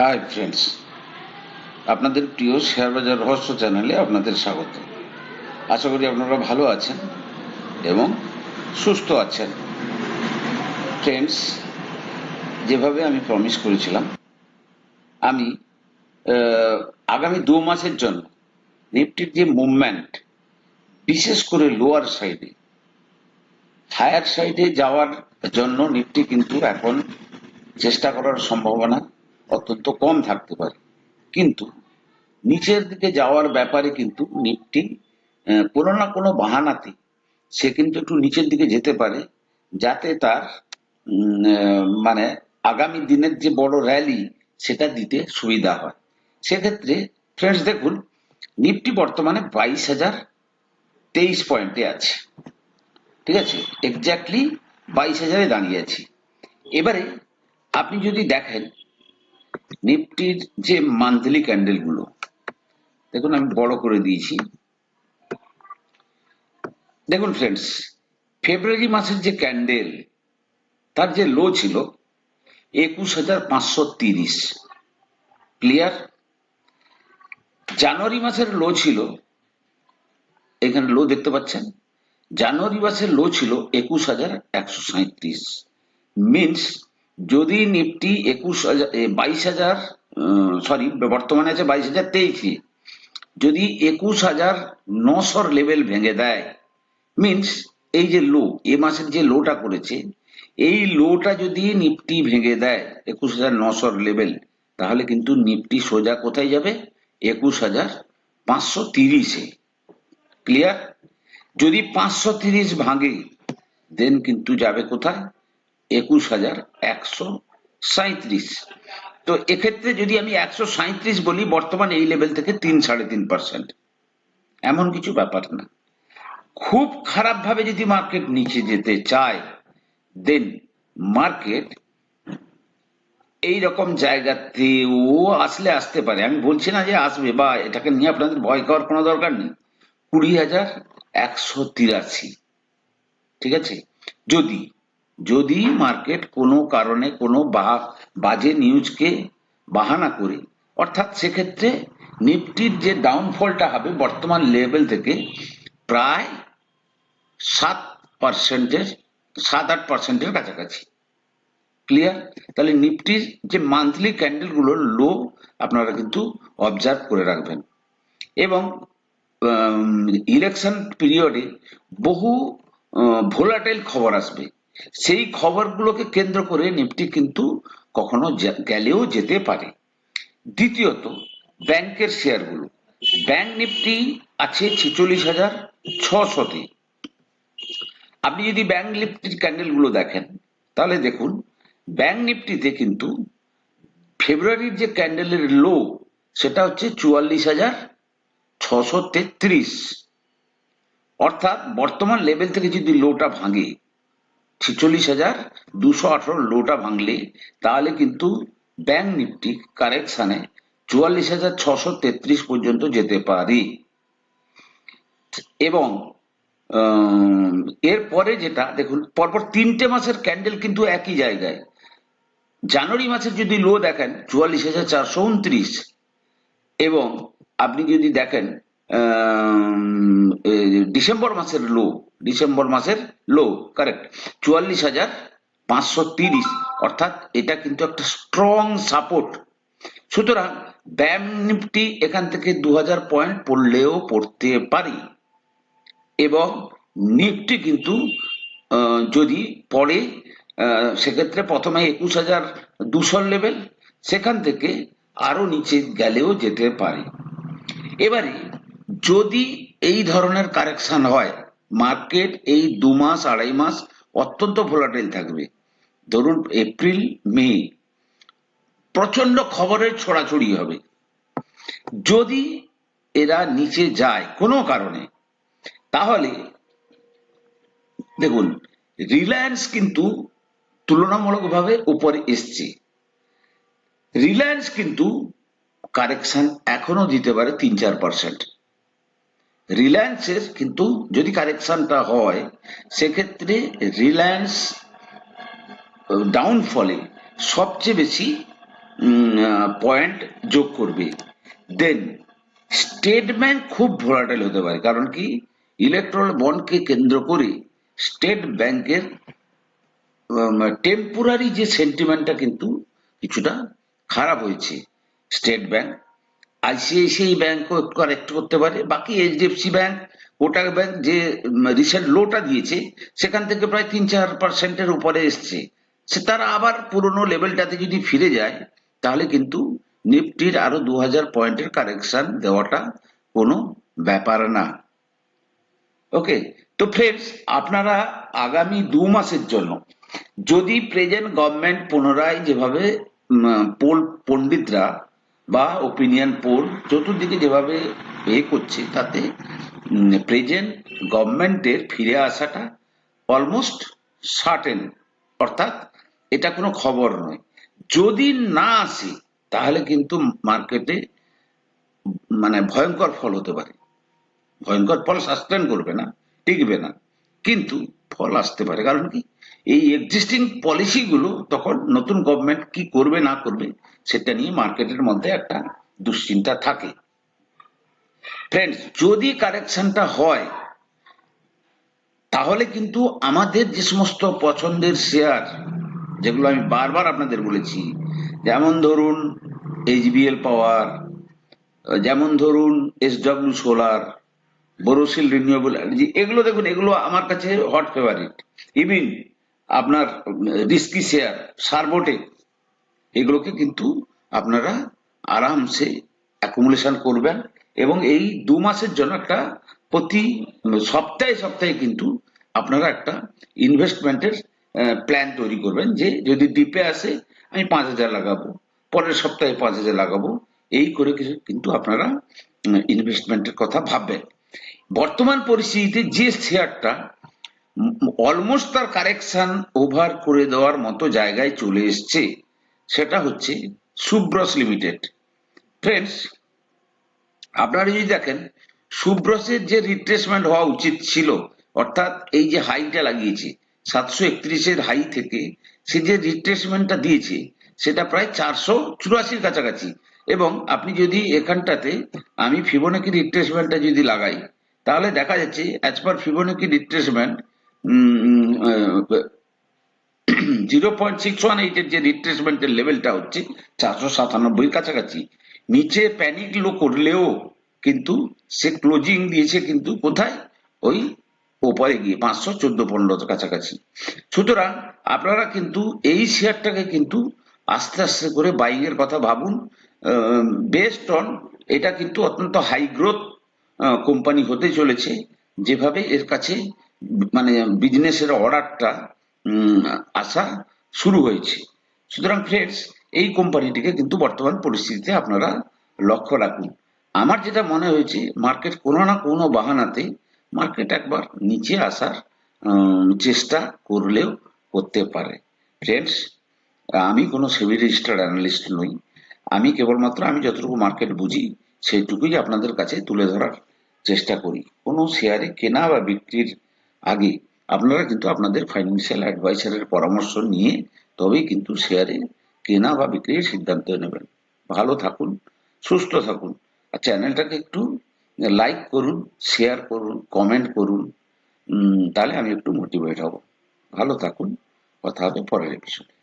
Hi friends আপনাদের প্রিয় share বাজার রহস্য চ্যানেলে আপনাদের স্বাগত। আশা করি আপনারা ভালো আছেন এবং সুস্থ আছেন। ফ্রেন্ডস যেভাবে আমি প্রমিস করেছিলাম, আমি আগামী দু মাসের জন্য নিফটির যে মুভমেন্ট বিশেষ করে লোয়ার সাইডে হায়ার সাইডে যাওয়ার জন্য নিফটি কিন্তু এখন চেষ্টা করার সম্ভাবনা অত্যন্ত কম থাকতে পারে। কিন্তু নিচের দিকে যাওয়ার ব্যাপারে কিন্তু নিফটি কোনো না কোনো বাহানাতে সে কিন্তু একটু নিচের দিকে যেতে পারে, যাতে তার মানে আগামী দিনের যে বড় র্যালি সেটা দিতে সুবিধা হয়। সেক্ষেত্রে ফ্রেন্ডস দেখুন, নিফটি বর্তমানে বাইশ হাজার তেইশ পয়েন্টে আছে। ঠিক আছে? এক্স্যাক্টলি বাইশ হাজারে দাঁড়িয়ে আছি। এবারে আপনি যদি দেখেন নিফটির যে মান্থলি ক্যান্ডেলগুলো, দেখুন আমি বড় করে দিয়েছি। দেখুন ফ্রেন্ডস ফেব্রুয়ারি মাসের যে ক্যান্ডেল তার যে লো ছিল একুশ হাজার পাঁচশো তিরিশ। ক্লিয়ার জানুয়ারি মাসের লো ছিল, এখানে লো দেখতে পাচ্ছেন জানুয়ারি মাসের লো ছিল একুশ হাজার একশো সাঁত্রিশ মিনস যদি নিফটি একুশ হাজার বাইশ হাজার সরি বর্তমানে আছে বাইশ হাজার তেইশে যদি একুশ হাজার নশোর লেভেল ভেঙে দেয় মিনস এই যে লো এ মাসের যে লোটা করেছে, এই লোটা যদি নিফটি ভেঙে দেয়, একুশ হাজার নশোর লেভেল তাহলে কিন্তু নিফটি সোজা কোথায় যাবে? একুশ হাজার পাঁচশো তিরিশে। ক্লিয়ার যদি পাঁচশো তিরিশ ভাঙে দেন কিন্তু যাবে কোথায়? একুশ হাজার একশো সাঁত্রিশ তো এক্ষেত্রে যদি আমি একশো সাঁত্রিশ বলি, বর্তমান এই লেভেল থেকে তিন সাড়ে তিন পার্সেন্ট এমন কিছু ব্যাপার না। খুব খারাপ ভাবে যদি মার্কেট নিচে যেতে চায় দেন মার্কেট এই রকম জায়গাতেও আসলে আসতে পারে। আমি বলছি না যে আসবে বা এটাকে নিয়ে আপনাদের ভয় খাওয়ার কোনো দরকার নেই। কুড়ি হাজার একশো তিরাশি। ঠিক আছে? যদি যদি মার্কেট কোনো কারণে কোনো বা- বাজে নিউজকে বাহানা করে, অর্থাৎ সেক্ষেত্রে নিফটির যে ডাউনফলটা হবে বর্তমান লেভেল থেকে প্রায় সাত পার্সেন্টের, সাত আট পার্সেন্টের কাছাকাছি। ক্লিয়ার তাহলে নিফটির যে মান্থলি ক্যান্ডেলগুলো লো আপনারা কিন্তু অবজার্ভ করে রাখবেন। এবং ইলেকশন পিরিয়ডে বহু ভোলাটাইল খবর আসবে। সেই খবরগুলোকে কেন্দ্র করে নিফটি কিন্তু কখনো গেলেও যেতে পারে। দ্বিতীয়ত, ব্যাংকের শেয়ারগুলো। ব্যাংক নিফটি আছে ছেচল্লিশ হাজার ছশোতে আপনি যদি ব্যাংক নিফটির ক্যান্ডেলগুলো দেখেন, তাহলে দেখুন, ব্যাংক নিফটিতে কিন্তু ফেব্রুয়ারির যে ক্যান্ডেলের লো, সেটা হচ্ছে চুয়াল্লিশ হাজার ছশো তেত্রিশ। অর্থাৎ বর্তমান লেভেল থেকে যদি লোটা ভাঙে ছেচল্লিশ হাজার দুশো আঠারো লোটা ভাঙলে তাহলে কিন্তু ব্যাংক নিফটি কারেকশানে চুয়াল্লিশ হাজার ছশো তেত্রিশ পর্যন্ত যেতে পারি। এবং এরপরে যেটা, দেখুন, পরপর তিনটে মাসের ক্যান্ডেল কিন্তু একই জায়গায়। জানুয়ারি মাসের যদি লো দেখেন, চুয়াল্লিশ হাজার চারশো উনত্রিশ। এবং আপনি যদি দেখেন ডিসেম্বর মাসের লো ডিসেম্বর মাসের লো কারেক্ট চুয়াল্লিশ হাজার পাঁচশো তিরিশ, অর্থাৎ এটা কিন্তু একটা স্ট্রং সাপোর্ট সুতরাং ব্যাম নিফটি এখান থেকে দু হাজার পয়েন্ট পড়লেও পড়তে পারি। এবং নিফটি কিন্তু যদি পড়ে সেক্ষেত্রে প্রথমে একুশ হাজার দুশোর লেভেল সেখান থেকে আরও নিচে গেলেও যেতে পারে। এবারে যদি এই ধরনের কারেকশন হয় মার্কেট এই দু মাস, আড়াই মাস অত্যন্ত ভোলাটাইল থাকবে। ধরুন এপ্রিল মে প্রচণ্ড খবরের ছড়াছড়ি হবে। যদি এরা নিচে যায় কোনো কারণে, তাহলে দেখুন রিলায়েন্স কিন্তু তুলনামূলকভাবে উপরে এসছে। রিলায়েন্স কিন্তু কারেকশন এখনও দিতে পারে তিন চার পার্সেন্ট রিলায়েন্সের কিন্তু যদি কারেকশনটা হয়, সেক্ষেত্রে রিলায়েন্স ডাউনফলে সবচেয়ে বেশি পয়েন্ট যোগ করবে। দেন স্টেট ব্যাংক খুব ভোলাটাইল হতে পারে। কারণ কি? ইলেকট্রাল বন্ডকে কেন্দ্র করে স্টেট ব্যাংকের টেম্পোরারি যে সেন্টিমেন্টটা কিন্তু কিছুটা খারাপ হয়েছে। স্টেট ব্যাংক আইসিআইসিআই ব্যাংকও কারেক্ট করতে পারে। বাকি এইচডিএফসি ব্যাংক কোটাক ব্যাংক যে রিসেন্ট লোটা দিয়েছে, সেখান থেকে প্রায় তিন চার পার্সেন্টের উপরে এসছে। সে তারা আবার পুরনো লেভেলটাতে যদি ফিরে যায়, তাহলে কিন্তু নিফটির আরও দু হাজার পয়েন্টের কারেকশন দেওয়াটা কোনো ব্যাপার না। ওকে তো ফ্রেন্ডস আপনারা আগামী দু মাসের জন্য যদি প্রেজেন্ট গভর্নমেন্ট পুনরায় যেভাবে পোল পণ্ডিতরা বা ওপিনিয়ন পোল চতুর্দিকে যেভাবে এ করছে, তাতে প্রেজেন্ট গভর্নমেন্টের ফিরে আসাটা অলমোস্ট সার্টেন অর্থাৎ এটা কোনো খবর নয়। যদি না আসে, তাহলে কিন্তু মার্কেটে মানে ভয়ঙ্কর ফল হতে পারে। ভয়ঙ্কর ফল সাস্টেন করবে না, টিকবে না। কিন্তু ফল আসতে পারে। কারণ কি? এই এক্সিস্টিং পলিসিগুলো তখন নতুন গভর্নমেন্ট কি করবে, না করবে সেটা নিয়ে মার্কেটের মধ্যে একটা দুশ্চিন্তা থাকে। ফ্রেন্ডস যদি কারেকশনটা হয়, তাহলে কিন্তু আমাদের যে সমস্ত পছন্দের শেয়ার যেগুলো আমি বারবার আপনাদের বলেছি, যেমন ধরুন এইচবিএল পাওয়ার যেমন ধরুন SW solar Borosil renewable energy এগুলো দেখুন, এগুলো আমার কাছে হট ফেভারিট ইভিন আপনার রিস্কি শেয়ার সার্বোটেক এগুলোকে কিন্তু আপনারা আরামসে অ্যাকুমুলেশন করবেন এবং এই দু মাসের জন্য একটা প্রতি সপ্তাহে সপ্তাহে কিন্তু আপনারা একটা ইনভেস্টমেন্টের প্ল্যান তৈরি করবেন যে যদি ডিপে আসে, আমি পাঁচ হাজার লাগাবো, পরের সপ্তাহে পাঁচ হাজার লাগাবো, এই করে কিন্তু আপনারা ইনভেস্টমেন্টের কথা ভাববেন। বর্তমান পরিস্থিতিতে যে শেয়ারটা অলমোস্ট তার কারেকশন ওভার করে দেওয়ার মতো জায়গায় চলে এসছে। সেটা হচ্ছে সুব্রস লিমিটেড। ফ্রেন্ডস আপনারা যদি দেখেন, সুব্রসের যে রিট্রেসমেন্ট হওয়া উচিত ছিল, অর্থাৎ এই যে হাইটা লাগিয়েছে, সাতশো একত্রিশের হাই থেকে সে যে রিট্রেসমেন্টটা দিয়েছে, সেটা প্রায় চারশো চুরাশির কাছাকাছি। এবং আপনি যদি এখানটাতে, আমি ফিবোনাকি রিট্রেসমেন্টটা যদি লাগাই, তাহলে দেখা যাচ্ছে as per Fibonacci retracement zero point six one এইটের যে রিট্রেসমেন্টের লেভেলটা হচ্ছে, চারশো সাতানব্বইয়ের কাছাকাছি। নিচে প্যানিক লো করলেও কিন্তু সে ক্লোজিং দিয়েছে কিন্তু কোথায়? ওই ওপরে গিয়ে, পাঁচশো চোদ্দ পনেরোর কাছাকাছি। সুতরাং আপনারা কিন্তু এই শেয়ারটাকে কিন্তু আস্তে আস্তে করে বাইং এর কথা ভাবুন। বেস্ট অন এটা কিন্তু অত্যন্ত হাই গ্রোথ কোম্পানি হতে চলেছে। যেভাবে এর কাছে মানে বিজনেসের অর্ডারটা আসা শুরু হয়েছে। সুতরাং ফ্রেন্ডস এই কোম্পানিটিকে কিন্তু বর্তমান পরিস্থিতিতে আপনারা লক্ষ্য রাখুন। আমার যেটা মনে হয়েছে মার্কেট কোনো না কোনো বাহানাতে মার্কেট একবার নিচে আসার চেষ্টা করলেও করতে পারে। ফ্রেন্ডস আমি কোনো সেভি রেজিস্টার্ড অ্যানালিস্ট নই। আমি কেবলমাত্র আমি যতটুকু মার্কেট বুঝি, সেইটুকুই আপনাদের কাছে তুলে ধরার চেষ্টা করি। কোনো শেয়ারে কেনা বা বিক্রির আগে আপনারা কিন্তু আপনাদের ফাইন্যান্সিয়াল অ্যাডভাইসারের পরামর্শ নিয়ে তবেই কিন্তু শেয়ারে কেনা বা বিক্রির সিদ্ধান্ত নেবেন। ভালো থাকুন, সুস্থ থাকুন। আর চ্যানেলটাকে একটু লাইক করুন শেয়ার করুন কমেন্ট করুন তাহলে আমি একটু মোটিভেট হব। ভালো থাকুন, কথা হবে পরের এপিসোডে